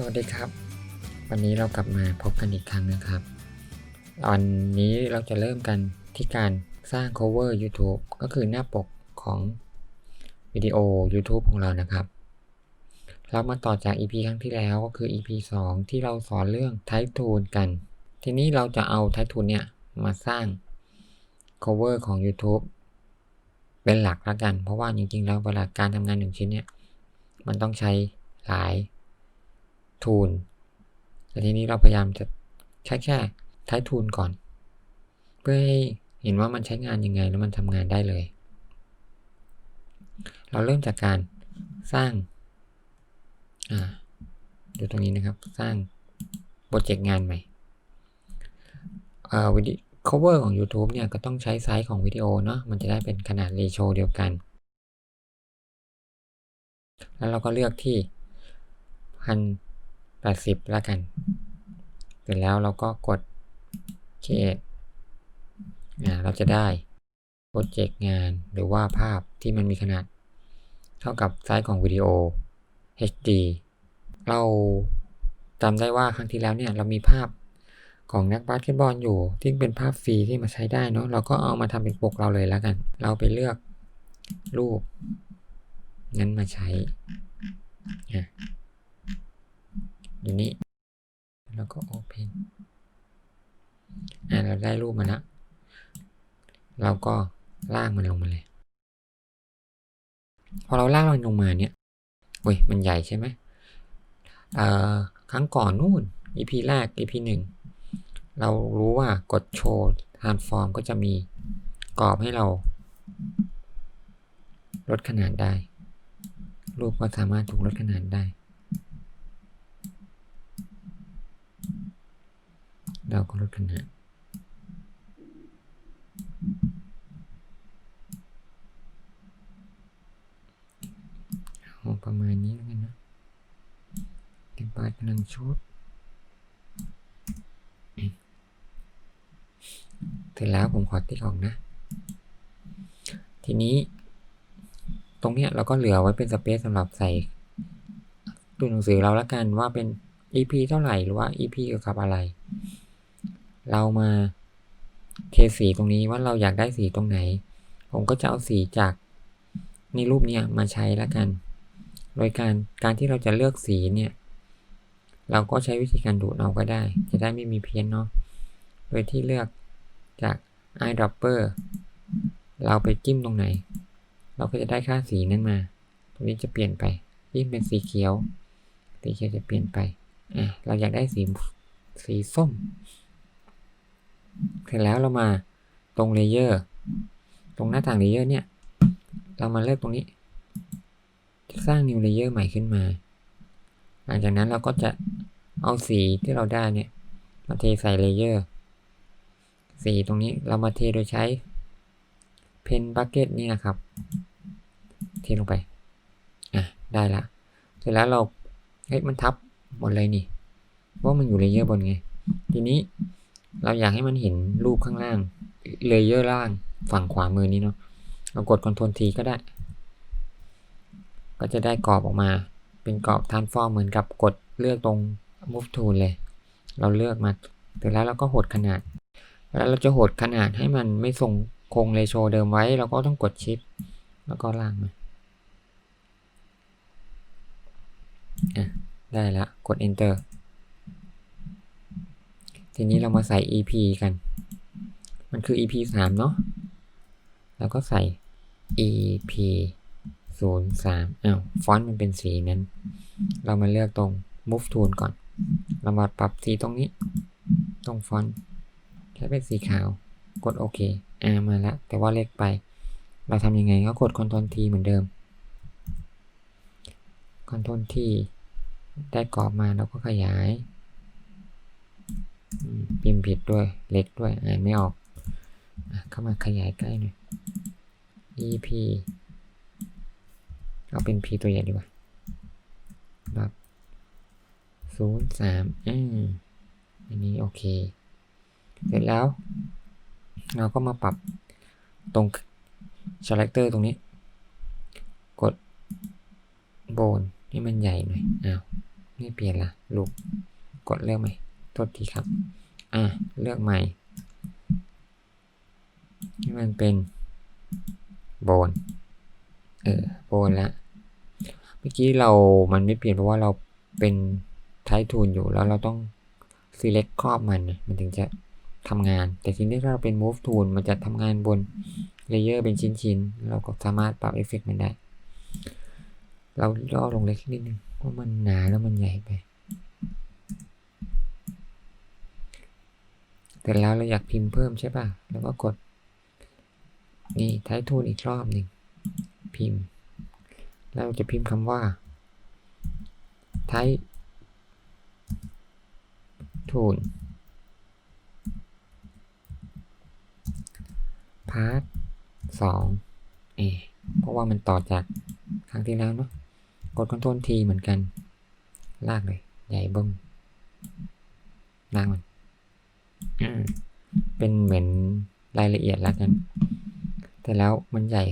สวัสดีครับ วันนี้เรากลับมาพบกันอีกครั้งนะครับวันนี้เราจะเริ่มกันที่การสร้าง cover YouTube ก็คือหน้าปกของวิดีโอ YouTube ของเรานะครับ เรามาต่อจาก EP ครั้งที่แล้วก็คือ EP 2 ที่เราสอนเรื่อง Type Tool กัน ทีนี้เราจะเอา Type Tool เนี่ยมาสร้าง cover ของ YouTube เป็นหลักแล้วกัน เพราะว่าจริงๆแล้วเวลาการทำงานหนึ่งชิ้นเนี่ยมันต้องใช้หลาย ทูลแต่ทีนี้เราพยายามจะใช้แค่ใช้ทูลก่อน เพื่อให้เห็นว่ามันใช้งานยังไงแล้วมันทำงานได้เลย เราเริ่มจากการสร้างอ่าดูตรงนี้นะครับ สร้างโปรเจกต์งานใหม่เอ่อวิดี cover ของ YouTube เนี่ยก็ต้องใช้ไซส์ของวิดีโอเนาะ มันจะได้เป็นขนาดเรโชเดียวกัน แล้วเราก็เลือกที่พัน 80แล้วกัน เสร็จแล้วเราก็กด create อ่าเราจะได้โปรเจกต์งานหรือว่าภาพที่มันมีขนาด เท่ากับไซส์ของวิดีโอ HD เราจำได้ว่าครั้งที่แล้วเนี่ยเรามีภาพของนักบาสเกตบอลอยู่ ที่เป็นภาพฟรีที่มาใช้ได้เนาะเราก็เอามาทำเป็นปกเราเลยแล้วกัน เราไปเลือกรูปงั้นมาใช้ อยู่นี่แล้วก็ Open อ่าเราได้รูปมาแล้วเราก็ลากมันลงมาเลย พอเราลากมันลงมาเนี่ยโอ้ยมันใหญ่ใช่ไหมเอ่อครั้งก่อนนู่น EP แรก EP หนึ่งเรารู้ว่ากดโชว์ transform ก็จะมีกรอบให้เรา ลดขนาดได้ รูปก็สามารถถูกลดขนาดได้ เราก็ลดขนาดเอาประมาณนี้แล้วกันนะเก็บบาทกำลังชุดเสร็จแล้วผมขอติ๊กออกนะ ทีนี้ ตรงเนี้ยเราก็เหลือไว้เป็นสเปซสำหรับใส่ตัวหนังสือเราละกันว่าเป็น EP เท่าไหร่หรือว่า EP เกี่ยวกับอะไร เรามาเทสีตรงนี้ว่าเราอยากได้สีตรงไหน ผมก็จะเอาสีจากในรูปเนี้ยมาใช้ละกัน โดยการการที่เราจะเลือกสีเนี่ย เราก็ใช้วิธีการดูดเอาก็ได้ จะได้ไม่มีเพี้ยนเนาะ โดยที่เลือกจาก eyedropper เราไปจิ้มตรงไหน เราก็จะได้ค่าสีนั้นมา ตรงนี้จะเปลี่ยนไปยิ่งเป็นสีเขียว สีเขียวจะเปลี่ยนไป อะ เราอยากได้สีสีส้ม เสร็จแล้วเรามาตรงเลเยอร์ตรงหน้าต่างเลเยอร์เนี่ย เรามาเลือกตรงนี้จะสร้าง new layer ใหม่ขึ้นมา หลังจากนั้นเราก็จะเอาสีที่เราได้เนี่ย มาเทใส่เลเยอร์สีตรงนี้เรามาเทโดยใช้เพนบักเก็ตนี่นะครับ เทลงไป อะ ได้ละ เสร็จแล้วเรา เฮ้ย มันทับหมดเลยนี่เพรามันอยู่เลเยอร์บนไง ทีนี้ เราอยากให้มันเห็นรูปข้างล่าง เลเยอร์ล่างฝั่งขวามือนี้เนาะเรากด Ctrl T ก็ได้ ก็จะได้กรอบออกมา เป็นกรอบ transform เหมือนกับกดเลือกตรง move tool เลย เราเลือกมาเสร็จแล้วเราก็หดขนาด แล้วเราจะหดขนาดให้มันไม่ทรงคงเรโชเดิมไว้ เราก็ต้องกดชิป แล้วก็ล่างมาอะได้ละ กด enter ทีนี้เรามาใส่ EP กัน มันคือ EP 3เนาะแล้วก็ใส่ EP 0 3อ้าวฟอนต์มันเป็นสีนั้น เรามาเลือกตรง move tool ก่อน เรามาปรับสีตรงนี้ ตรงฟอนต์ใช้เป็นสีขาว กดโอเคอ่ามาล้วแต่ว่าเล็กไป เราทำยังไงก็กด Ctrl T เหมือนเดิม Ctrl T ได้กรอบมาเราก็ขยาย พิมพ์ผิดด้วย เล็กด้วย อ่านไม่ออกอเข้ามาขยายใกล้หน่อย EP เอาเป็น P ตัวใหญ่ดีกว่าแบบศูนย์สามอืมอันนี้โอเค เสร็จแล้ว เราก็มาปรับตรง selector ตรงนี้ กดโบนให้มันใหญ่หน่อย อ้าว ไม่เปลี่ยนละลูก กดเลือกใหม่ ทษทีครับ อะ เลือกใหม่ ให้มันเป็นโบน เออ โบนละ เมื่อกี้เรา มันไม่เปลี่ยนเพราะว่าเราเป็นไททูนอยู่แล้วเราต้อง select ครอบมันนะมันถึงจะทำงาน แต่ทีนี้ถ้าเราเป็น move tool มันจะทำงานบนเลเยอร์เป็นชิ้นๆ เราก็สามารถปรับเอฟเฟกต์มันได้ เราย่อลงเล็กนิดนึงเพราะมันหนาแล้วมันใหญ่ไป แต่แล้วเราอยากพิมพ์เพิ่มใช่ป่ะ แล้วก็กด นี่ไททูนอีกรอบหนึ่งพิมพ์ แล้วจะพิมพ์คำว่าไททูนพาร์ทสองเอเพราะว่ามันต่อจากครั้งที่แล้วเนาะกดคอนโทรลทีเหมือนกัน ลากเลย ใหญ่บึ้งลากมัน เป็นเหมือนรายละเอียดแล้วกัน แต่แล้วมันใหญ่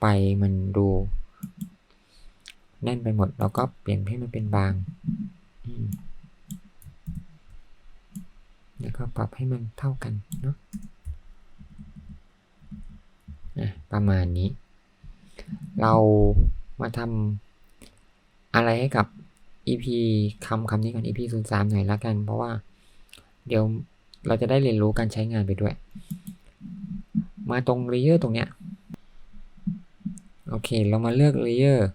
ไปมันดู แน่นไปหมดเราก็เปลี่ยนให้มันเป็นบางแล้วก็ปรับให้มันเท่ากันเนาะอะประมาณนี้ เรามาทำอะไรให้กับ EP คำคำนี้ก่อน EP 0 3หน่อยละกัน เพราะว่าเดี๋ยว เราจะได้เรียนรู้การใช้งานไปด้วย มาตรงเลเยอร์ตรงเนี้ย โอเค เรามาเลือกเลเยอร์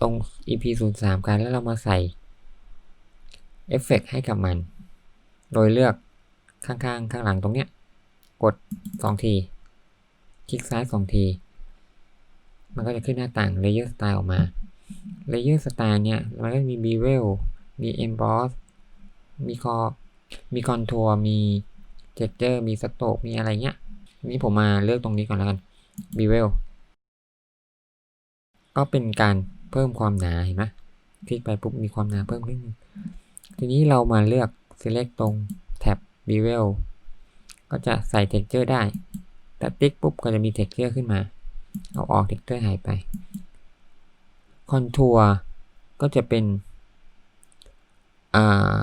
ตรง EP 0 3กันแล้วเรามาใส่เอฟเฟกให้กับมัน โดยเลือกข้างๆ ข้างหลังตรงเนี้ย กด 2 ที คลิกซ้าย 2 ที มันก็จะขึ้นหน้าต่าง Layer Style ออกมา Layer Style เนี่ย มันก็มี Bevel มี Emboss มีคอ มีคอนทัวร์มี Texture มีสโตกมีอะไรเงี้ยนี่ผมมาเลือกตรงนี้ก่อนแล้วกัน Bevel ก็เป็นการเพิ่มความหนาเห็นไหมคลิกไปปุ๊บมีความหนาเพิ่มขึ้นทีนี้เรามาเลือก select ตรงแท็บ bevel ก็จะใส่ texture ได้ แต่ติ๊กปุ๊บก็จะมี texture ขึ้นมา เอาออก texture หายไป contour ก็จะเป็น อ่า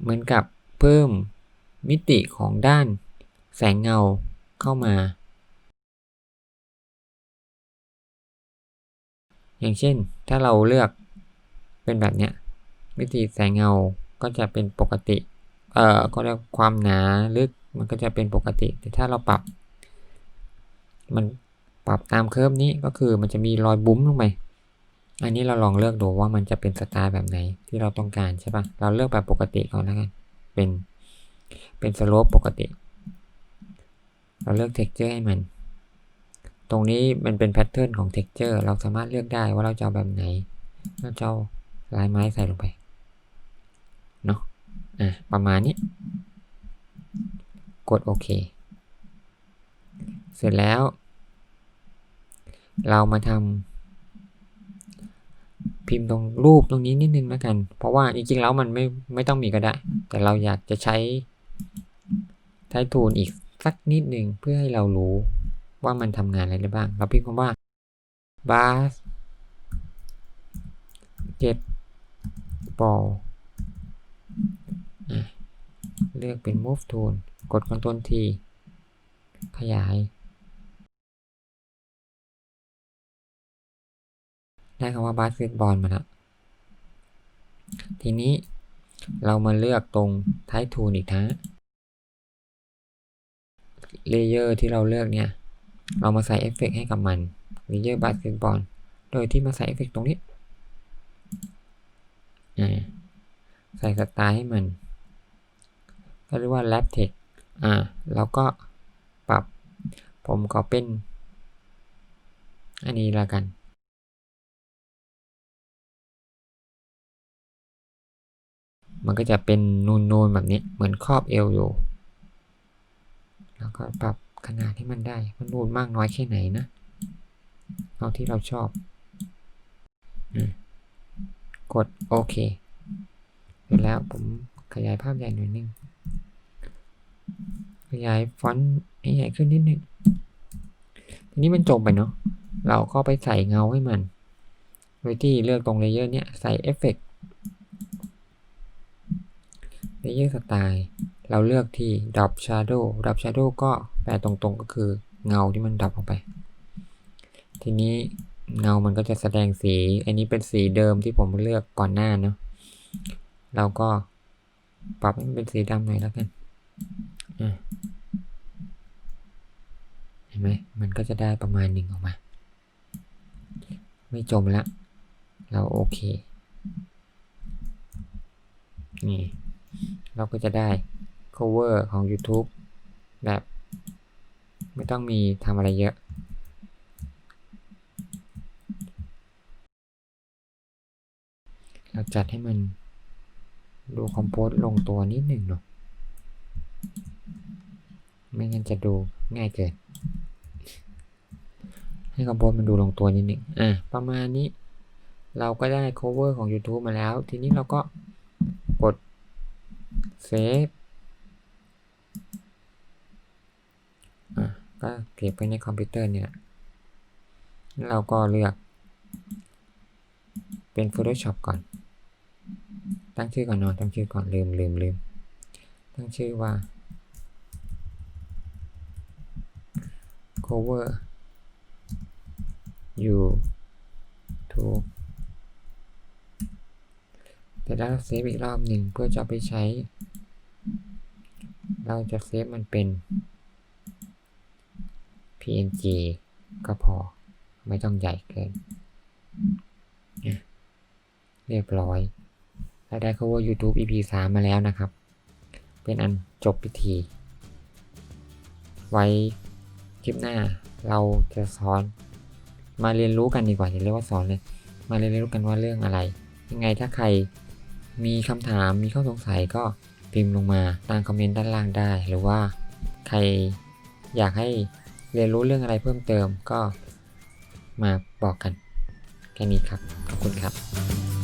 เหมือนกับเพิ่มมิติของด้านแสงเงาเข้ามา อย่างเช่นถ้าเราเลือกเป็นแบบเนี้ยมิติแสงเงาก็จะเป็นปกติ เอ่อก็เรียกความหนาลึกมันก็จะเป็นปกติ แต่ถ้าเราปรับ มันปรับตามเคอร์ฟนี้ก็คือมันจะมีรอยบุ้มลงไป อันนี้เราลองเลือกดูว่ามันจะเป็นสไตล์แบบไหนที่เราต้องการใช่ปะเราเลือกแบบปกติก่อนแล้วกัน เป็น เป็นสโลปปกติ เราเลือก texture ให้มัน ตรงนี้มันเป็นแพทเทิร์นของ texture เราสามารถเลือกได้ว่าเราจะแบบไหน เราจะลายไม้ใส่ลงไป เนาะ อะ ประมาณนี้ กดโอเค เสร็จแล้ว เรามาทำ พิมพ์ตรงรูปตรงนี้นิดนึงแล้วกัน เพราะว่าจริงๆแล้วมันไม่ไม่ต้องมีก็ได้ แต่เราอยากจะใช้ใช้ทูลอีกสักนิดหนึ่งเพื่อให้เรารู้ว่ามันทำงานอะไรได้บ้าง เราพิมพ์คำว่า bars get ball เลือกเป็น move tool กด Ctrl T ขยาย ได้คำว่า basketball มาแล้วทีนี้เรามาเลือกตรง type tool อีกทั้ง layer ที่เราเลือกเนี่ย เรามาใส่เอฟเฟกให้กับมัน layer basketball โดยที่มาใส่เอฟเฟกตรงนี้ใส่สไตล์ให้มัน ก็เรียกว่า lab text อ่าแล้วก็ปรับผมขอเป็น อันนี้ละกัน มันก็จะเป็นนูนๆแบบนี้เหมือนครอบเอวอยู่ แล้วก็ปรับขนาดให้มันได้ มันนูนมากน้อยแค่ไหนนะ เอาที่เราชอบ กดโอเคเสร็จแล้วผมขยายภาพใหญ่หน่อยนึง ขยายฟอนต์ให้ใหญ่ขึ้นนิดนึง ทีนี้มันจบไปเนาะ เราก็ไปใส่เงาให้มัน โดยที่เลือกตรงเลเยอร์เนี้ยใส่เอฟเฟกต์ เลเยอร์สไตล์เราเลือกที่ Drop Shadow Drop Shadow ก็แปลตรงๆก็คือเงาที่มันดับออกไป ทีนี้เงามันก็จะแสดงสี อันนี้เป็นสีเดิมที่ผมเลือกก่อนหน้าเนาะเราก็ปรับให้มันเป็นสีดำหน่อยแล้วกันเห็นไหมมันก็จะได้ประมาณหนึ่งออกมา ไม่จมละ เราโอเค นี่ เราก็จะได้ cover ของ YouTube แบบ ไม่ต้องมีทำอะไรเยอะ เราจัดให้มันดูคอมโพสลงตัวนิดหนึ่งเนาะไม่งั้นจะดูง่ายเกิน ให้คอมโพสมันดูลงตัวนิดหนึ่งอะประมาณนี้เราก็ได้ cover ของ YouTube มาแล้ว ทีนี้เราก็ save อะก็เก็บไว้ในคอมพิวเตอร์เนี่ยเราก็เลือก เป็น Photoshop ก่อน ตั้งชื่อก่อนนอนตั้งชื่อก่อนลืมลืมลืมตั้งชื่อว่า cover YouTube แต่ถ้าเราเซฟอีกรอบหนึ่งเพื่อจะไปใช้ เราจะเซฟมันเป็น PNG ก็พอ ไม่ต้องใหญ่เกินเนี่ยเรียบร้อยเราได้ cover YouTube EP 3 มาแล้วนะครับ เป็นอันจบพิธี ไว้คลิปหน้าเราจะสอน มาเรียนรู้กันดีกว่าอย่าเรียกว่าสอนเลย มาเรียนรู้กันว่าเรื่องอะไร ยังไงถ้าใคร มีคำถามมีข้อสงสัยก็พิมพ์ลงมาตามคอมเมนต์ด้านล่างได้ หรือว่าใครอยากให้เรียนรู้เรื่องอะไรเพิ่มเติมก็มาบอกกัน แค่นี้ครับ ขอบคุณครับ